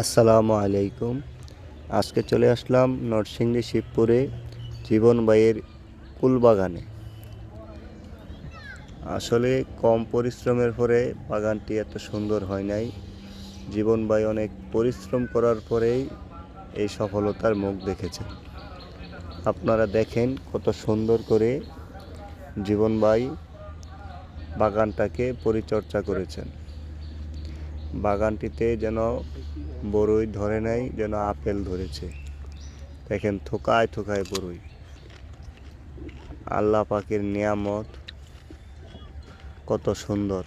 আসসালামু আলাইকুম। আজকে চলে আসলাম নরসিংদী শিবপুরে জীবন ভাইয়ের কুলবাগানে। আসলে কম পরিশ্রমের পরে বাগানটি এত সুন্দর হয় নাই। জীবন ভাই অনেক পরিশ্রম করার পরেই এই সফলতার মুখ দেখেছেন আপনারা দেখেন কত সুন্দর করে জীবন ভাই বাগানটাকে পরিচর্যা করেছেন। বাগানটিতে যেন বড়ই ধরে নাই যেন আপেল ধরেছে। দেখেন, থোকায় থোকায় বড়ই আল্লাহ পাখির নিয়ামত কত সুন্দর।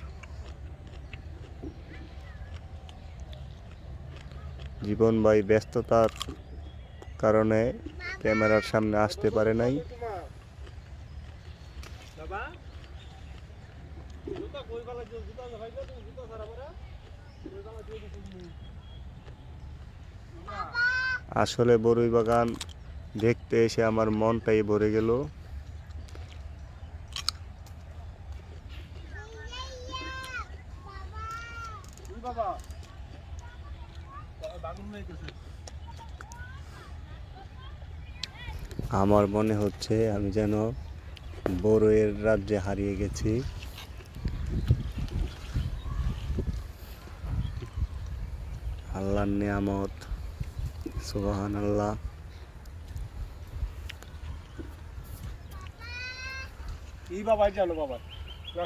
জীবন ভাই ব্যস্ততার কারণে ক্যামেরার সামনে আসতে পারে নাই। বাবা আসলে বরুই বাগান দেখতে এসে আমার মনটাই ভরে গেল। আমার মনে হচ্ছে আমি যেন বড়ইয়ের রাজ্যে হারিয়ে গেছি। আল্লাহর নিয়ামত। সুবাহান আল্লাহ এই বাবা। জানো বাবা না